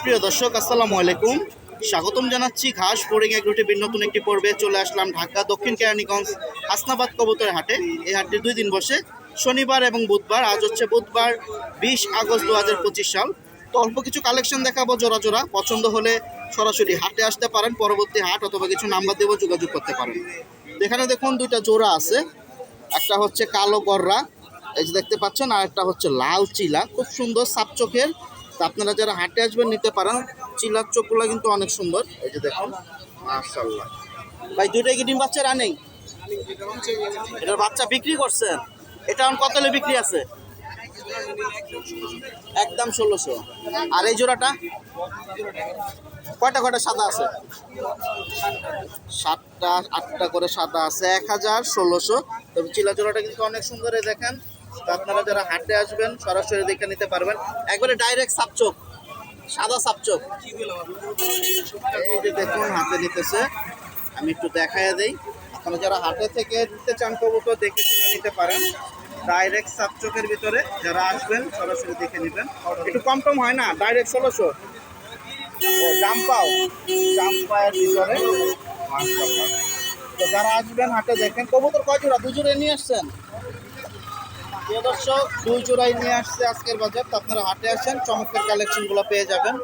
সুপ্রিয় দর্শক, আসসালামু আলাইকুম। স্বাগতম জানাচ্ছি ঘাস বোরিং এক রুটির নতুন একটি পর্বে। চলে আসলাম ঢাকা দক্ষিণ কেরানীগঞ্জ হাসনাবাদ কবুতরের হাটে। এই হাটটি দুই দিন বসে, শনিবার এবং বুধবার। আজ হচ্ছে বুধবার, বিশ আগস্ট দু হাজার পঁচিশ সাল। তো অল্প কিছু কালেকশন দেখাবো, জোড়া জোড়া। পছন্দ হলে সরাসরি হাটে আসতে পারেন, পরবর্তী হাট অথবা কিছু নাম্বার দেবো, যোগাযোগ করতে পারেন। এখানে দেখুন, দুইটা জোড়া আছে। একটা হচ্ছে কালো গররা, এই যে দেখতে পাচ্ছেন, আর একটা হচ্ছে লাল চিলা। খুব সুন্দর সাপ চোখের তা আপনারা যারা হাটে আসবেন, নিতে পারেন। চিলার চোখগুলো কিন্তু অনেক সুন্দর। এই যে দেখুন মাশাল্লাহ ভাই, দুইটাই কি ডিম বাচ্চা রানিং? এটার বাচ্চা বিক্রি করছেন? এটা এখন কত হলে বিক্রি আছে? একদম ষোলোশো। আর এই জোড়াটা? কয়টা কয়টা সাদা আছে? সাতটা, আটটা করে সাদা আছে। এক হাজার ষোলোশো। তবে চিলা জোড়াটা কিন্তু অনেক সুন্দর দেখেন। আপনারা যারা হাটে আসবেন, সরাসরি দেখে নিতে পারবেন। একবারে ডাইরেক্ট সাপচোক সাদা সাপচোক দেখুন, হাতে নিতেছে। আমি একটু দেখাইয়া দিই। আপনারা যারা হাটে থেকে নিতে চান কবুতর, দেখে শুনে নিতে পারেন। ডাইরেক্ট সাপচোকের ভিতরে যারা আসবেন, সরাসরি দেখে নেবেন। একটু কম টম হয় না ডাইরেক্ট ষোলোশো। জাম্পাও। ভিতরে তো যারা আসবেন হাটে দেখেন, কবুতর কয় জোড়া? দুই জোড়া নিয়ে আসছেন? প্রিয় দর্শক, দুই জোড়াই নিয়ে আসছে আজকের বাজার। তো আপনারা হাটে আসেন, চমৎকার কালেকশনগুলো পেয়ে যাবেন।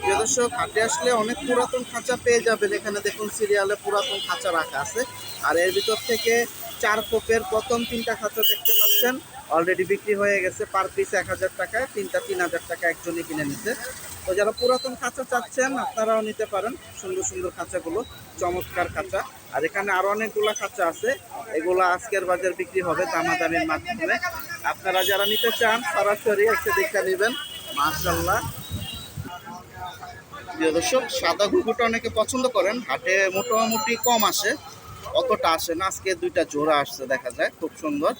প্রিয় দর্শক, হাটে আসলে অনেক পুরাতন খাঁচা পেয়ে যাবেন। এখানে দেখুন, সিরিয়ালে পুরাতন খাঁচা রাখা আছে। আর এর ভিতর থেকে চার কোপের প্রথম তিনটা খাঁচা দেখতে পাচ্ছেন। অলরেডি বিক্রি হয়ে গেছে পার পিস এক হাজার টাকায়, তিনটা তিন হাজার টাকা একজনই কিনে নিতে তো যারা পুরাতন খাঁচা চাচ্ছেন, আপনারাও নিতে পারেন। সুন্দর সুন্দর খাঁচাগুলো, চমৎকার খাঁচা। আর এখানে আরও অনেকগুলো খাঁচা আছে। এগুলো আজকের বাজার বিক্রি হবে দামাদামির মাধ্যমে। আপনারা যারা নিতে চান, সরাসরি এসে দেখে নেবেন। মার্শাল্লাহ প্রিয় দর্শক, সাদা ঘুঘুটা অনেকে পছন্দ করেন। হাটে মোটামুটি কম আসে। অতটা আসে না। আজকে দুইটা জোড়া আসছে দেখা যায়, খুব সুন্দর।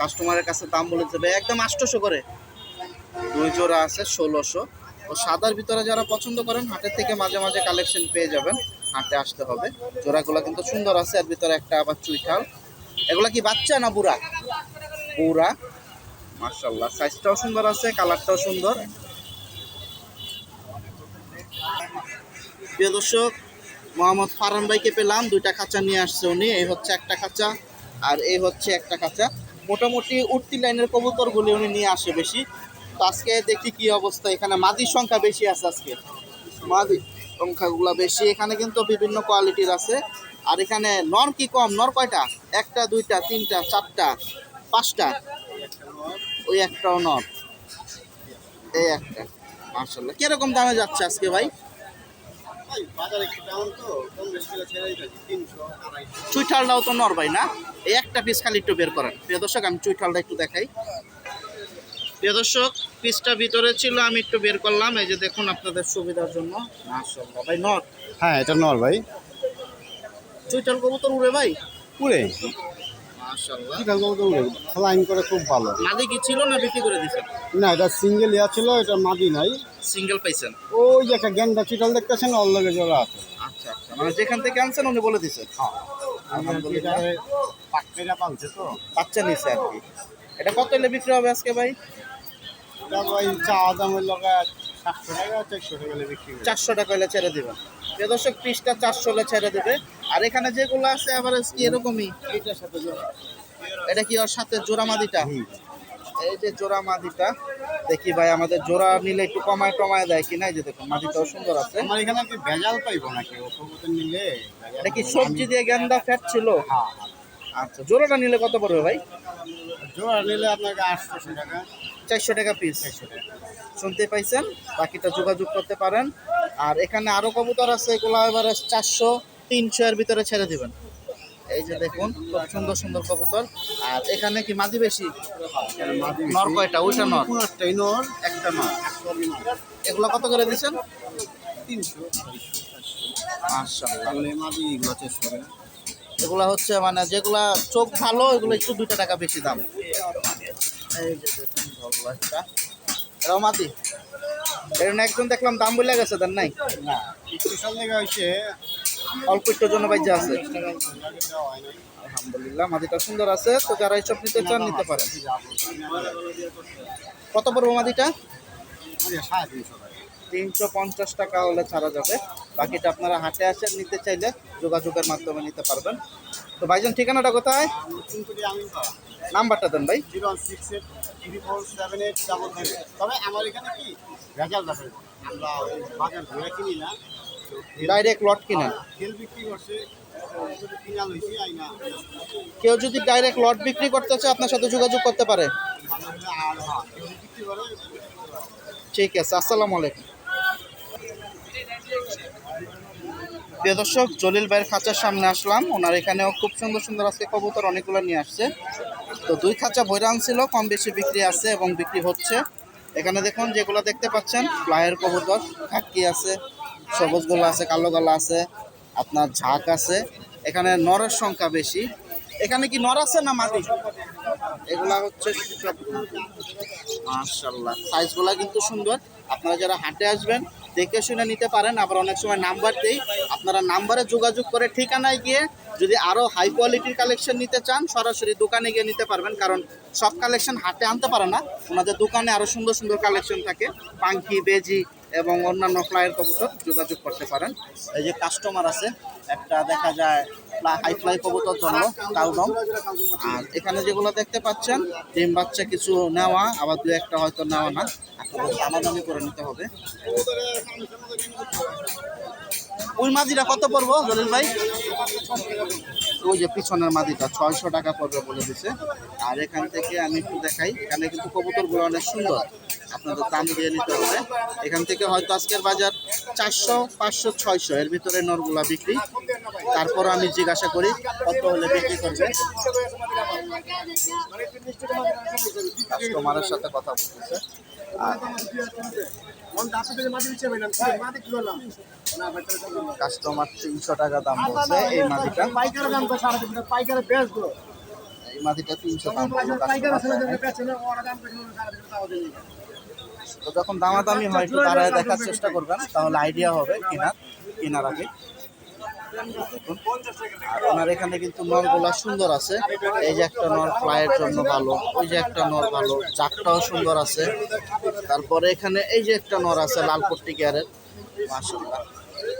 কাস্টমারের কাছে দাম বলে দেবে, একদম আটশোশো করে। দুই জোড়া আছে, ষোলোশো। তো সাদার ভিতরে যারা পছন্দ করেন, হাটের থেকে মাঝে মাঝে কালেকশন পেয়ে যাবেন। হাটে আসতে হবে। জোড়াগুলো কিন্তু সুন্দর আছে, এর ভিতরে একটা আবার চুইঠাল। এগুলা কি বাচ্চা না বুড়া? বুড়া। মার্শাল্লাহ সাইজটাও সুন্দর আছে কালারটাও সুন্দর। প্রিয় দর্শক মোহাম্মদ ফারান ভাইকে পেলাম, দুইটা খাঁচা নিয়ে আসছে উনি, এই হচ্ছে একটা খাঁচা আর এই হচ্ছে একটা খাঁচা। মোটামুটি উঠতি লাইনের কবুতরগুলি উনি নিয়ে আসে বেশি। তো আজকে দেখি কি অবস্থা, এখানে মাদির সংখ্যা বেশি আছে আজকে। মাদি সংখ্যাগুলো বেশি, এখানে কিন্তু বিভিন্ন কোয়ালিটির আছে। আর এখানে নর কি কম? নর কয়টা? একটা, দুইটা, তিনটা, চারটা, পাঁচটা? ওই একটাও নর। এই একটা। মার্শাল্লাহ কীরকম দামে যাচ্ছে আজকে ভাই? চুইঠালটাও তো নরবাই না? এই একটা পিস খালি একটু বের করেন। প্রিয় দর্শক আমি চুইঠালটা একটু দেখাই। প্রিয় দর্শক পিসটা ভিতরে ছিল আমি একটু বের করলাম। এই যে দেখুন আপনাদের সুবিধার জন্য। মাশাআল্লাহ ভাই নর। হ্যাঁ এটা নর ভাই। চুইঠাল কবুতর উড়ে ভাই। উড়ে মাশাআল্লাহ চিটাল তো উড়ে ফ্লাইং করে খুব ভালো। মাদি কি ছিল না বিক্রি করে দিয়েছেন না এটা সিঙ্গেল ইয়া ছিল এটা মাদি নাই। সিঙ্গেল পাইছেন? ওই যে একটা গেন্ডা চিটাল দেখতেছেন ওর লগে জোড়া আছে। আচ্ছা আচ্ছা। মানে যেখান থেকে আনছেন উনি বলে দিয়েছেন আলহামদুলিল্লাহ। পাকড়া পালছে তো। বাচ্চা নিছে আর কি। এটা কত হলে বিক্রি হবে আজকে ভাই? এটা ওই চা দামের লগে চারশো টাকা হলে ছেড়ে দেবেন প্রিয় দর্শক পিসটা চারশো হলে ছেড়ে দেবে। আর এখানে যেগুলো আছে আবার কি এরকমই? এটার সাথে এটা কি ওর সাথে জোড়া মাদিটা। এই যে জোড়া মাদিটা দেখি ভাই আমাদের জোড়া নিলে একটু কমায় টমায় দেয় কি না এই যে দেখুন মাদিটাও সুন্দর আছে। আমার এখানে কি ভেজাল পাইবো নাকি? নিলে এটা কি সবজি দিয়ে গেন্দা ফ্যাট ছিল? হ্যাঁ আচ্ছা জোড়াটা নিলে কত পড়বে ভাই? জোড়া নিলে আপনাকে আটশোশো টাকা। চারশো টাকা পিস চারশো টাকা। শুনতে পাইছেন বাকিটা যোগাযোগ করতে পারেন। আর এখানে আরও কবুতর আছে এগুলো এবারে চারশো তিনশো এর ভিতরে ছেড়ে দিবেন। এই যে দেখুন খুব সুন্দর সুন্দর কবুতর। আর এখানে কি মাদি বেশি? নর কয়টা? ওইটা নর? কোনটাই নর একটা নর এগুলো কত করে দিচ্ছেন তিনশো। এগুলো হচ্ছে মানে যেগুলা চোখ ভালো এগুলো একটু দুইটা টাকা বেশি দাম। এই যে দেখুন ভালো একটা। এটাও মাদি এর একজন দেখলাম দাম বলে গেছে দেন নাই? না হয়েছে। অল্প একটুর জন্য বাইজা আছে। আলহামদুলিল্লাহ মাদিটা সুন্দর আছে। তো যারা এইসব নিতে চান নিতে পারেন। কত পড়ব মাদিটা তিনশো তিনশো পঞ্চাশ টাকা হলে ছাড়া যাবে। বাকিটা আপনারা হাটে আসেন নিতে চাইলে যোগাযোগের মাধ্যমে নিতে পারবেন। তো ভাইজান ঠিকানাটা কোথায়? নাম্বারটা দেন ভাই। Zero six eight three four seven eight double তবে আমার এখানে কি? ভেজাল দেখে আমরা বাজার ঘুরে কিনি না। ডাইরেক্ট লট তেল বিক্রি করছে। কিনা কেউ যদি ডাইরেক্ট লট বিক্রি করতে চায় আপনার সাথে যোগাযোগ করতে পারে। হ্যাঁ ঠিক আছে আসসালামু আলাইকুম। প্রিয় দর্শক, জলিল ভাইয়ের খাঁচার সামনে আসলাম। ওনার এখানেও খুব সুন্দর সুন্দর আজকে কবুতর অনেকগুলো নিয়ে আসছে। তো দুই খাঁচা বৈরান ছিল কম বেশি বিক্রি আছে এবং বিক্রি হচ্ছে। এখানে দেখুন, যেগুলো দেখতে পাচ্ছেন, ফ্লাইয়ের কবুতর খাক্কি আছে সবুজ গোলা আছে কালো গলা আছে, আপনার ঝাঁক আছে। এখানে নরের সংখ্যা বেশি। এখানে কি নর আছে না মাটি? এগুলা হচ্ছে সব মাশাল্লাহ সাইজগুলা কিন্তু সুন্দর। আপনারা যারা হাটে আসবেন দেখে শুনে নিতে পারেন, আবার অনেক সময় নাম্বার দেই। আপনারা নাম্বারে যোগাযোগ করে ঠিকানায় গিয়ে যদি আরও হাই কোয়ালিটির কালেকশন নিতে চান, সরাসরি দোকানে গিয়ে নিতে পারবেন, কারণ সব কালেকশন হাতে আনতে পারে না। ওনাদের দোকানে আরও সুন্দর সুন্দর কালেকশন থাকে। পাঙ্কি, বেজি এবং অন্যান্য ফ্লাইয়ের কবুতর যোগাযোগ করতে পারেন। এই যে কাস্টমার আছে একটা দেখা যায় হাই ফ্লাই কবুতর জন্য কালদম আর এখানে যেগুলো দেখতে পাচ্ছেন, ডিম বাচ্চা কিছু নেওয়া, আবার দু একটা হয়তো নেওয়া না। দামাদামি করে নিতে হবে। ওই মাঝিরা কত পড়ব, জলিল ভাই? ওই যে পিছনের মাদিটা ছয়শো টাকা পড়বে বলে দিছে। আর এখান থেকে আমি একটু দেখাই এখানে কিন্তু কবুতরগুলো অনেক সুন্দর। আপনাদের দাম দিয়ে নিতে হবে। এখান থেকে হয়তো আজকের বাজার চারশো পাঁচশো ছয়শো। এর ভিতরে নরগুলা বিক্রি। তারপর আমি জিজ্ঞাসা করি কত হলে বিক্রি করবে। কাস্টমারের সাথে কথা বলতেছে। কাস্টমার তিনশো টাকা পাইকারের দাম এই তিনশো তো যখন দামাদামি হয় তারা দেখার চেষ্টা করবেন তাহলে আইডিয়া হবে কেনার কেনার আগে। আর ওনার এখানে কিন্তু নরগুলা সুন্দর আছে। এই যে একটা নর ফ্লাইয়ের জন্য ভালো ওই যে একটা নর ভালো চাকটাও সুন্দর আছে। তারপরে এখানে এই যে একটা নর আছে লাল পট্টি গিয়ারের মাশাআল্লাহ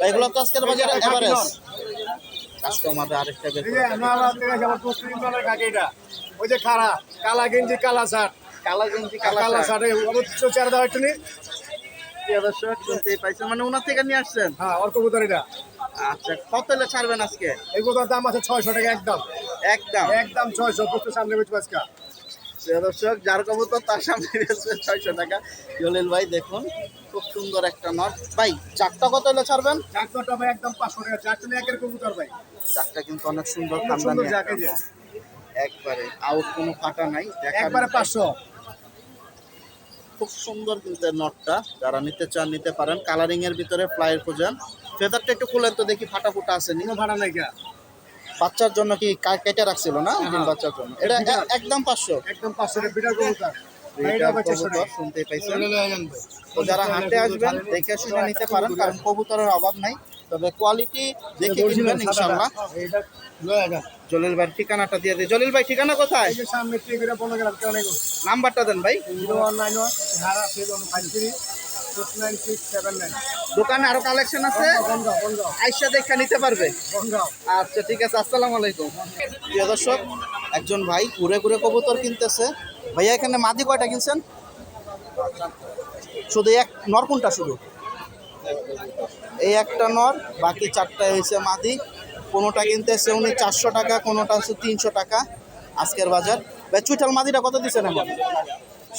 এগুলো তো আজকের বাজারে এভারেজ। কাস্টমার আরেকটা বের ওই যে খারা কালা গেঞ্জি কালা শার্ট। কালা গেঞ্জি কালা শার্টে। অবশ্য চেয়ার দাও একটু প্রিয় দর্শক শুনতেই পাইছেন। মানে ওনার থেকে নিয়ে আসছেন? হ্যাঁ ওর কবুতর আচ্ছা কত হলে ছাড়বেন আজকে? এই দাম আছে ছয়শো টাকা একদম। একদম? একদম ছয়শো সামনে বেচবো আজকে। প্রিয় দর্শক যার কবুতর তার সামনে রয়েছে ছয়শো টাকা। জলিল ভাই দেখুন খুব সুন্দর একটা নট। ভাই চারটা কত হলে ছাড়বেন চারটা ভাই একদম পাঁচশো টাকা। চারটে একের কবুতর ভাই। চারটা কিন্তু অনেক সুন্দর খানদানি। একবারে আউট কোনো ফাটা নাই একবারে পাঁচশো। খুব সুন্দর কিন্তু নটটা। যারা নিতে চান নিতে পারেন। কালারিং এর ভিতরে ফ্লাইয়ের খোঁজেন। ফেদারটা একটু খুলেন তো দেখি ফাটা ফুটা আছে নি। ভাড়া নাই বাচ্চার জন্য কি কেটে রাখছিল না? হ্যাঁ। বাচ্চার জন্য। এটা একদম পাঁচশো। একদম পাঁচশো শুনতেই পাইছেন। তো যারা হাটে আসবেন দেখে শুনে নিতে পারেন কারণ কবুতরের অভাব নাই। তবে কোয়ালিটি দেখে কিনবেন ইনশাল্লাহ। যান জলিল ভাই ঠিকানাটা দিয়ে দিই জলিল ভাই ঠিকানা কোথায়? সামনে নাম্বারটা দেন ভাই। দোকানে আরও কালেকশন আছে? আইসা দেখে নিতে পারবে। আচ্ছা ঠিক আছে আসসালামু আলাইকুম। প্রিয় দর্শক একজন ভাই ঘুরে ঘুরে কবুতর কিনতেছে। ভাইয়া এখানে মাদি কয়টা কিনছেন? শুধু এক নরকুনটা শুধু। এই একটা নর, বাকি চারটা হয়েছে মাদি। কোনোটা কিনতেছে উনি চারশো টাকা, কোনোটা হচ্ছে তিনশো টাকা আজকের বাজার। ভাই, চুইঠাল মাদিটা কত দিচ্ছেন এখন?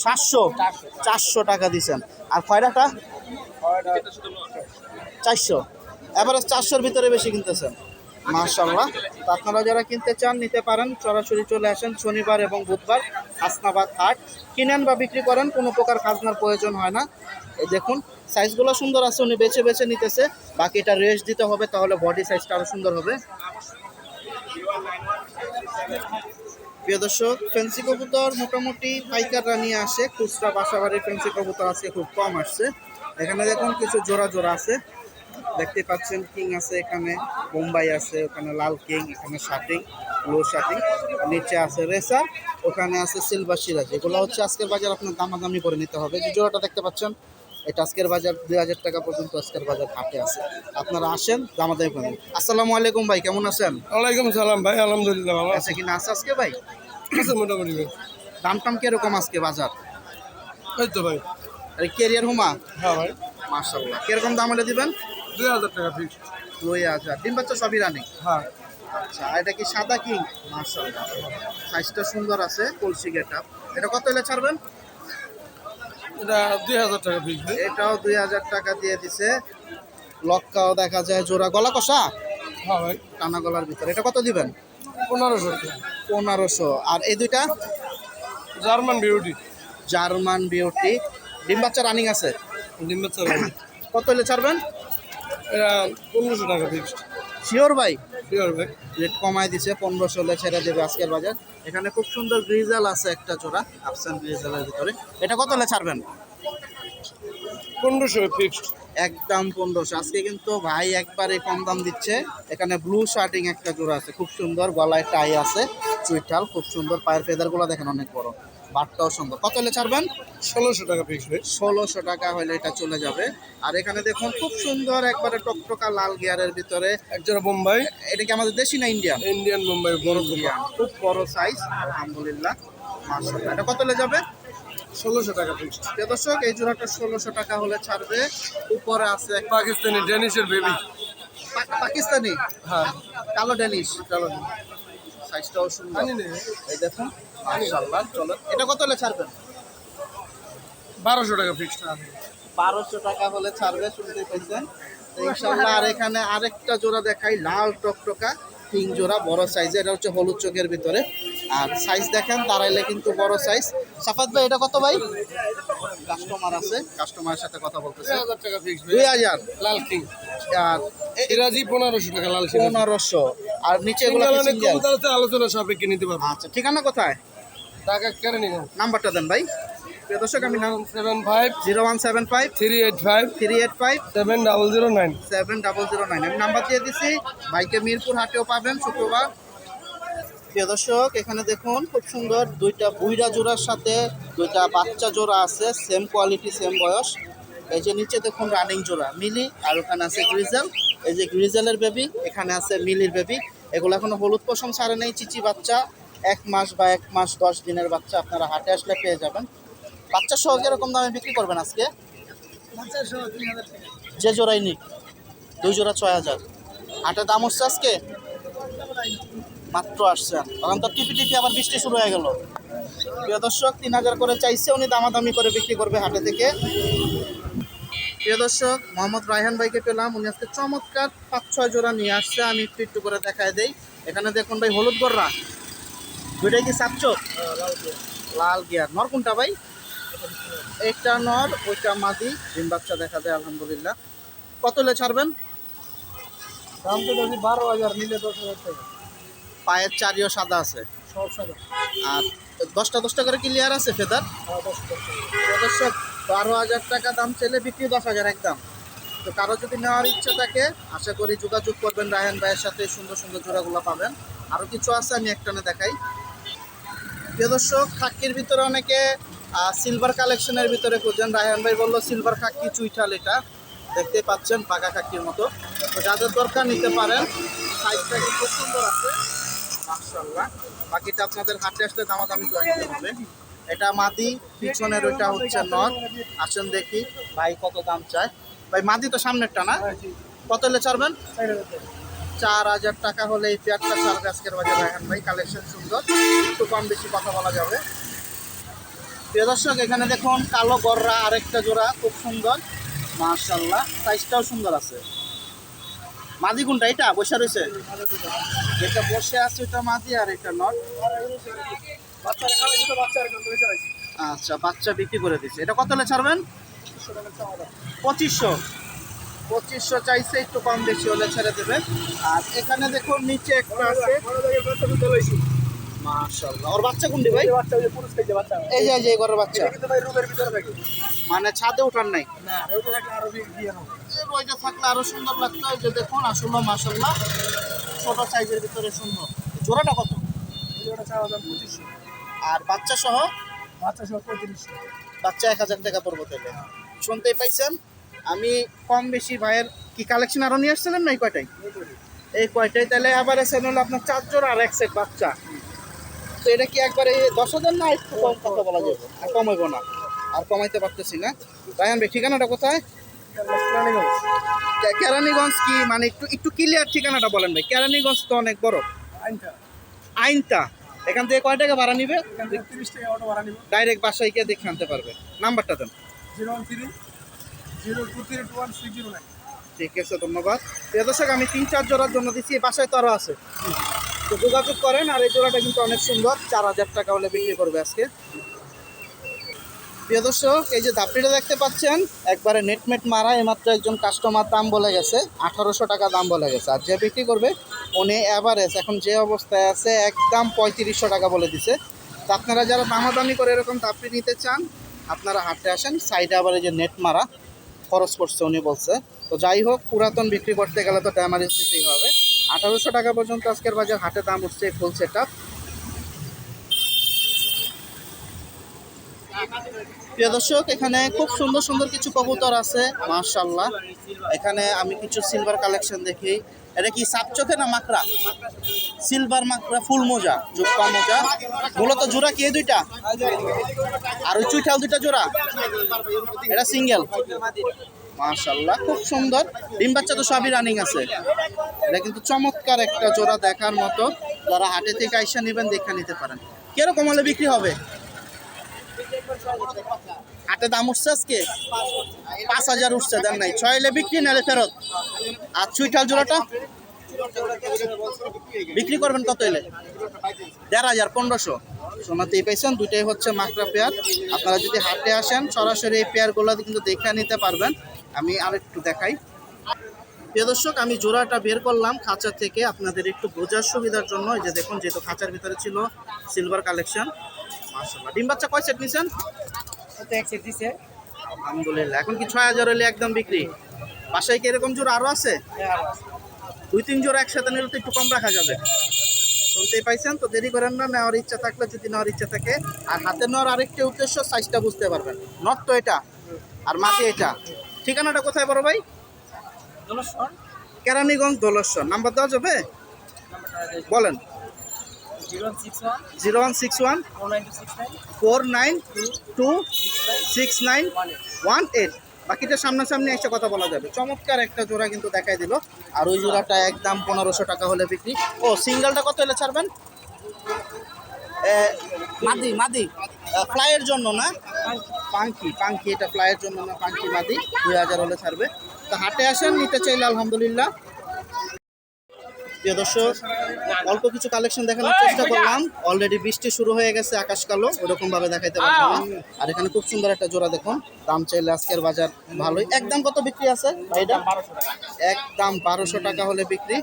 সাতশো? চারশো টাকা দিচ্ছেন আর খয়রাটা? চারশো। এবারে চারশোর ভিতরে বেশি কিনতেছেন? মাশাল্লাহ তো আপনারা যারা কিনতে চান, নিতে পারেন। সরাসরি চলে আসেন শনিবার এবং বুধবার হাসনাবাদ হাট। কিনেন বা বিক্রি করেন, কোনো প্রকার খাজনার প্রয়োজন হয় না। এই দেখুন, সাইজগুলো সুন্দর আছে, উনি বেছে বেছে নিতেছে। বাকিটা রেস্ট দিতে হবে, তাহলে বডি সাইজটা আরও সুন্দর হবে। প্রিয় দর্শক ফেন্সি কবুতর মোটামুটি পাইকাররা নিয়ে আসে। খুচরা বাসাবাড়ির ফেন্সি কবুতর আজকে খুব কম আসছে। এখানে দেখুন, কিছু জোড়া জোড়া আছে। দেখতে পাচ্ছেন কিং আছে এখানে মুম্বাই আছে ওখানে লাল কিং এখানে শার্টিং ব্লু শার্টিং নিচে আছে রেসার ওখানে আছে সিলভার সিরাজ। এগুলো হচ্ছে আজকের বাজার আপনার দামাদামি করে নিতে হবে। যে জোড়াটা দেখতে পাচ্ছেন এটা আজকের বাজার দুই হাজার টাকা পর্যন্ত আজকের বাজার হাটে আছে। আপনারা আসেন দামাদামি করেন আসসালামু আলাইকুম ভাই কেমন আছেন? ওয়ালাইকুম সালাম ভাই আলহামদুলিল্লাহ ভালো আছে কিনা? আছে আজকে ভাই? আছে মোটামুটি ভাই। দাম টাম কীরকম আজকে বাজার? এই তো ভাই। আরে কেরিয়ার হুমা? হ্যাঁ ভাই। মার্শাল্লাহ কীরকম দাম হলে দিবেন? দুই হাজার টাকা দুই হাজার। ডিম বাচ্চা সবই রানিং হ্যাঁ। আচ্ছা এটা কি সাদা কিং? মার্শাল্লাহ সাইজটা সুন্দর আছে কলসি গেট এটা কত হলে ছাড়বেন? এটা দুই হাজার টাকা এটাও দুই হাজার টাকা দিয়ে দিছে। লক্কাও দেখা যায় জোড়া। গলা কষা? হ্যাঁ ভাই। টানা গলার ভিতরে। এটা কত দিবেন? পনেরোশো পনেরোশো। আর এই দুইটা? German beauty. German beauty. ডিম বাচ্চা রানিং আছে? ডিম বাচ্চা কত হলে ছাড়বেন? এটা পনেরোশো টাকা ফিক্সড শিওর ভাই? শিওর ভাই। রেট কমায় দিছে পনেরোশো হলে ছেড়ে দেবে আজকের বাজার। এখানে খুব সুন্দর গ্রিজাল আছে একটা জোড়া আফসান গ্রিজালের ভিতরে। এটা কত হলে ছাড়বেন? পনেরোশো ফিক্সড একদম পনেরোশো। আজকে কিন্তু ভাই একবারে কম দাম দিচ্ছে। এখানে ব্লু শার্টিং একটা জোড়া আছে খুব সুন্দর। গলায় টাই আছে চুইটাল খুব সুন্দর। পায়ের ফেদারগুলো দেখেন অনেক বড়। বাটটাও সুন্দর কত হলে ছাড়বেন? ষোলোশো টাকা ভাই ষোলোশো টাকা হলে এটা চলে যাবে। আর এখানে দেখুন খুব সুন্দর একবারে টকটকা লাল গিয়ারের ভিতরে। একজন বোম্বাই। এটা কি আমাদের দেশি না ইন্ডিয়ান ইন্ডিয়ান বোম্বাই বড় ইন্ডিয়ান খুব বড় সাইজ আলহামদুলিল্লাহ। মাশাআল্লাহ। এটা কত হলে যাবে? ষোলোশো টাকা ফিক্সড প্রিয় দর্শক এই জোড়াটা ষোলোশো টাকা হলে ছাড়বে। উপরে আছে পাকিস্তানি বেবি পাকিস্তানি? হ্যাঁ। কালো চলো সাইজটাও সুন্দর। এই দেখুন মাশাআল্লাহ চলো। এটা কত হলে ছাড়বেন? বারোশো টাকা ফিক্সড বারোশো টাকা হলে ছাড়বে শুনতে পেয়েছেন ইনশাল্লাহ আর এখানে আরেকটা জোড়া দেখাই লাল টকটকা তিন জোড়া বড় সাইজের এটা হচ্ছে হলুদ চোখের ভিতরে। আর সাইজ দেখেন দাঁড়াইলে কিন্তু বড় সাইজ সাফাত ভাই এটা কত ভাই? কাস্টমার আছে। কাস্টমারের সাথে কথা বলতেছে। দুই হাজার লাল কিং আর সিরাজি পনেরোশো টাকা লাল পনেরোশো। আর নিচে এগুলো আলোচনা সাপেক্ষে নিতে পারব। আচ্ছা ঠিকানা কোথায়? টাকা কেড়ে নিলাম নাম্বারটা দেন ভাই। প্রিয় দর্শক আমি নাম seven five zero one seven five three eight five three eight five seven double zero nine. Seven double zero nine. আমি নাম্বার দিয়ে দিছি। বাইকে মিরপুর হাটেও পাবেন শুক্রবার। প্রিয় দর্শক এখানে দেখুন খুব সুন্দর দুইটা বুইরা জোড়ার সাথে দুইটা বাচ্চা জোড়া আছে সেম কোয়ালিটি সেম বয়স। এই যে নিচে দেখুন রানিং জোড়া মিলি আর ওখানে আছে গ্রিজেল। এই যে গ্রিজেলের বেবি এখানে আছে মিলির বেবি এগুলো এখনও হলুদ পশম ছাড়ে নেই চিচি বাচ্চা। এক মাস বা এক মাস দশ দিনের বাচ্চা আপনারা হাটে আসলে পেয়ে যাবেন। বাচ্চা সহ কীরকম দামে বিক্রি করবেন আজকে? যে জোড়াই নিক দুই জোড়া ছয় হাজার। হাটের দাম হচ্ছে আজকে? মাত্র আসছেন তখন তো টিপি টিপি আবার বৃষ্টি শুরু হয়ে গেল। প্রিয় দর্শক তিন হাজার করে চাইছে উনি দামাদামি করে বিক্রি করবে হাটে থেকে। প্রিয় দর্শক মোহাম্মদ রায়হান ভাইকে পেলাম। উনি আজকে চমৎকার পাঁচ ছয় জোড়া নিয়ে আসছে। আমি একটু একটু করে দেখায় দেই। এখানে দেখুন ভাই হলুদ গররা। দুইটাই কি সাপচোক লাল গিয়ার। নর কোনটা ভাই? একটা নর ওইটা মাদি। ডিম বাচ্চা দেখা যায় আলহামদুলিল্লাহ। কত লে ছাড়বেন? দাম তো যদি বারো হাজার নিলে দশ হাজার টাকা। পায়ের চারিও সাদা আছে। সব সাদা। আর দশটা দশটা করে ক্লিয়ার আছে ফেদার? হ্যাঁ দর্শক বারো হাজার টাকা দাম চেলে বিক্রি দশ হাজার একদম। তো কারও যদি নেওয়ার ইচ্ছা থাকে আশা করি যোগাযোগ করবেন রায়হান ভাইয়ের সাথে সুন্দর সুন্দর জোড়াগুলো পাবেন। আরও কিছু আছে আমি একটানে দেখাই। প্রিয় দর্শক খাক্কির ভিতরে অনেকে সিলভার কালেকশনের ভিতরে খুঁজছেন রায়হান ভাই বলল সিলভার খাক্কি চুইঠাল এটা। দেখতে পাচ্ছেন পাকা খাক্কির মতো। তো যাদের দরকার নিতে পারেন সাইজটা কিন্তু খুব সুন্দর আছে। মাশাআল্লাহ। বাকিটা আপনাদের হাতে আসলে দামাদামি করে নিতে হবে। এটা মাদি পিছনের ওইটা হচ্ছে নট আসেন দেখি ভাই কত দাম চায়। ভাই মাদি তো সামনেরটা না? কত হলে ছাড়বেন? চার হাজার টাকা হলে এই পেয়ারটা ছাড়বে আজকের বাজার রায়হান ভাই। কালেকশন সুন্দর, একটু কম বেশি কথা বলা যাবে। প্রিয় দর্শক, এখানে দেখুন কালো গররা আরেকটা জোড়া, খুব সুন্দর। মার্শাল্লাহ সাইজটাও সুন্দর আছে। মাদি কোনটা? এটা বসে রয়েছে? যেটা বসে আছে ওটা মাদি আর এটা নট আচ্ছা বাচ্চা বিক্রি করে দিচ্ছে এটা কত হলে ছাড়বেন? পঁচিশশো। পঁচিশশো চাইছে একটু কম বেশি হলে ছেড়ে দেবে। আর এখানে দেখুন নিচে একটা আছে। মাশাআল্লাহ। ওর বাচ্চা কোনটি ভাই? বাচ্চা ওই পুরুষ খাইছে বাচ্চা এই যে এই ঘরের বাচ্চা। কিন্তু ভাই রুমের ভিতরে থাকে মানে ছাদে উঠার নাই? না থাকলে আরও হবে। এই থাকলে আরও সুন্দর লাগতো। এই যে দেখুন আসলে মাশাআল্লাহ। ছোট সাইজের ভিতরে সুন্দর। জোড়াটা কত? আর বাচ্চা সহ বাচ্চা সহ পঁয়ত্রিশশো। বাচ্চা এক হাজার টাকা পড়ব তাহলে। শুনতেই পাইছেন? আমি কম বেশি ভাইয়ের কি কালেকশন আরও নিয়ে আসছিলেন না এই কয়টাই? এই কয়টাই? তাহলে আবার এসে হলো আপনার চার জোড়া আর এক সেট বাচ্চা। তো এটা কি একবারে দশ হাজার না একটু কম কথা বলা যাবে আর কমাইবো না। আর কমাইতে পারতেছি না। রায়হান ভাই ঠিকানাটা কোথায়? কেরানীগঞ্জ কি? মানে একটু একটু ক্লিয়ার ঠিকানাটা বলেন ভাই। কেরানীগঞ্জ তো অনেক বড়। আইনটা। এখান থেকে কয় টাকা ভাড়া নিবে? ভাড়া ডাইরেক্ট বাসায় গিয়ে দেখে আনতে পারবে। নাম্বারটা দেন। Zero one three zero one nine. ঠিক আছে, ধন্যবাদ। প্রিয় দর্শক, আমি তিন চার জোড়ার জন্য দিচ্ছি এই বাসায় তো আরও আছে। তো যোগাযোগ করেন, আর এই জোড়াটা কিন্তু অনেক সুন্দর, চার হাজার টাকা হলে বিক্রি করবে আজকে। প্রিয় দর্শক, এই যে ধাপড়িটা দেখতে পাচ্ছেন, একবারে নেটমেট মারা এমাত্র একজন কাস্টমার দাম বলে গেছে, আঠারোশো টাকা দাম বলে গেছে। আর যে বিক্রি করবে, উনি অ্যাভারেজ এখন যে অবস্থায় আছে, একদম পঁয়ত্রিশশো টাকা বলে দিছে। তো আপনারা যারা দামাদামি করে এরকম ধাপড়ি নিতে চান, আপনারা হাটে আসেন সাইডে আবার এই যে নেট মারা খরচ করছে উনি বলছে। তো যাই হোক, পুরাতন বিক্রি করতে গেলে তো ড্যামারেজ দিতেই হবে। আঠারোশো টাকা পর্যন্ত আজকের বাজার, হাটে দাম উঠছে ফুল সেট প্রিয় দর্শক, এখানে খুব সুন্দর সুন্দর কিছু কবুতর আছে মার্শাল্লাহ এখানে আমি কিছু সিলভার কালেকশন দেখি। এটা কি সাপচোখে না মাকড়া? সিলভার মাকড়া, ফুল মোজা, জুপ্পা মোজা। মূলত জোড়া কি এই দুইটা? আর ওই চুইঠাল দুইটা জোড়া? এটা সিঙ্গেল। মাশাল্লাহ খুব সুন্দর। ডিম বাচ্চা তো সবই রানিং আছে। এটা কিন্তু চমৎকার একটা জোড়া দেখার মতো। যারা হাটে থেকে আইসা নেবেন, দেখে নিতে পারেন। কীরকম হলে বিক্রি হবে? হাটে দাম উঠছে আজকে? পাঁচ হাজার উঠছে, দেন নাই। ছয় এলে বিক্রি নাহলে ফেরত? আর চুইঠাল জোড়াটা? বিক্রি করবেন কত এলে? দেড় হাজার, পনেরোশো। সোনাতেই পাইছেন, দুইটাই হচ্ছে মাকড়া পেয়ার। আপনারা যদি হাটে আসেন, সরাসরি এই পেয়ারগুলো কিন্তু দেখে নিতে পারবেন। আমি আরেকটু দেখাই। প্রিয় দর্শক, আমি জোড়াটা বের করলাম খাঁচা থেকে। আপনাদের একটু বোঝার সুবিধার জন্য। এই যে দেখুন, যেহেতু খাঁচার ভিতরে ছিল সিলভার কালেকশন মাশাল্লাহ ডিম বাচ্চা কয় সেট নিছেন? এক সেট দিছে। আলহামদুলিল্লাহ। এখন কি ছয় হাজার হলে একদম বিক্রি? বাসায় কি এরকম জোড়া আরও আছে? দুই তিন জোড়া একসাথে নিলে তো একটু কম রাখা যাবে। শুনতেই পাইছেন? তো দেরি করেন না নেওয়ার ইচ্ছা থাকলে যদি নেওয়ার ইচ্ছা থাকে। আর হাতে নেওয়ার আরেকটি উদ্দেশ্য সাইজটা বুঝতে পারবেন। নট তো এটা আর মাটি এটা। ঠিকানাটা কোথায় বড় ভাই? কেরানীগঞ্জ দোলেশ্বর নাম্বার দেওয়া যাবে? বলেন। Zero zero one six one four nine two six nine one eight. One eight বাকিটা সামনাসামনি এসে কথা বলা যাবে। চমৎকার একটা জোড়া কিন্তু দেখাই দিল। আর ওই জোড়াটা একদম পনেরোশো টাকা হলে বিক্রি। ও সিঙ্গেলটা কত হলে ছাড়বেন? মাদি মাদি। ফ্লাইয়ের জন্য না? পাঙ্কি পাঙ্কি এটা ফ্লাইয়ের জন্য না পাঙ্কি মাদি। দুই হাজার হলে ছাড়বে। তো হাটে আসেন নিতে চাইলে আলহামদুলিল্লাহ। প্রিয় দর্শক অল্প কিছু কালেকশন দেখানোর চেষ্টা করলাম। অলরেডি বৃষ্টি শুরু হয়ে গেছে আকাশ কালো ওরকম ভাবে দেখাইতে পারব না। আর এখানে খুব সুন্দর একটা জোড়া দেখুন। দাম চাইলে আজকের বাজার ভালোই। একদম কত বিক্রি আছে এটা একদম বারোশো টাকা হলে বিক্রি।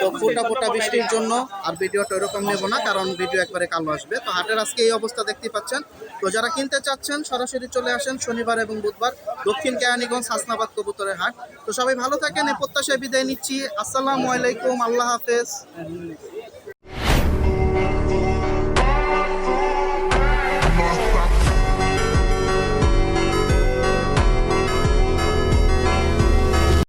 তো ফোটা ফোটা বৃষ্টির জন্য আর ভিডিওটা এরকম নেব না কারণ ভিডিও একবারে কালো আসবে। তো হাটের আজকে এই অবস্থা দেখতে পাচ্ছেন। তো যারা কিনতে চাচ্ছেন সরাসরি চলে আসেন শনিবার এবং বুধবার দক্ষিণ কেরানীগঞ্জ হাসনাবাদ কবুতরের হাট। তো সবাই ভালো থাকেন এ প্রত্যাশায় বিদায় নিচ্ছি। আসসালামু আলাইকুম আল্লাহ হাফেজ।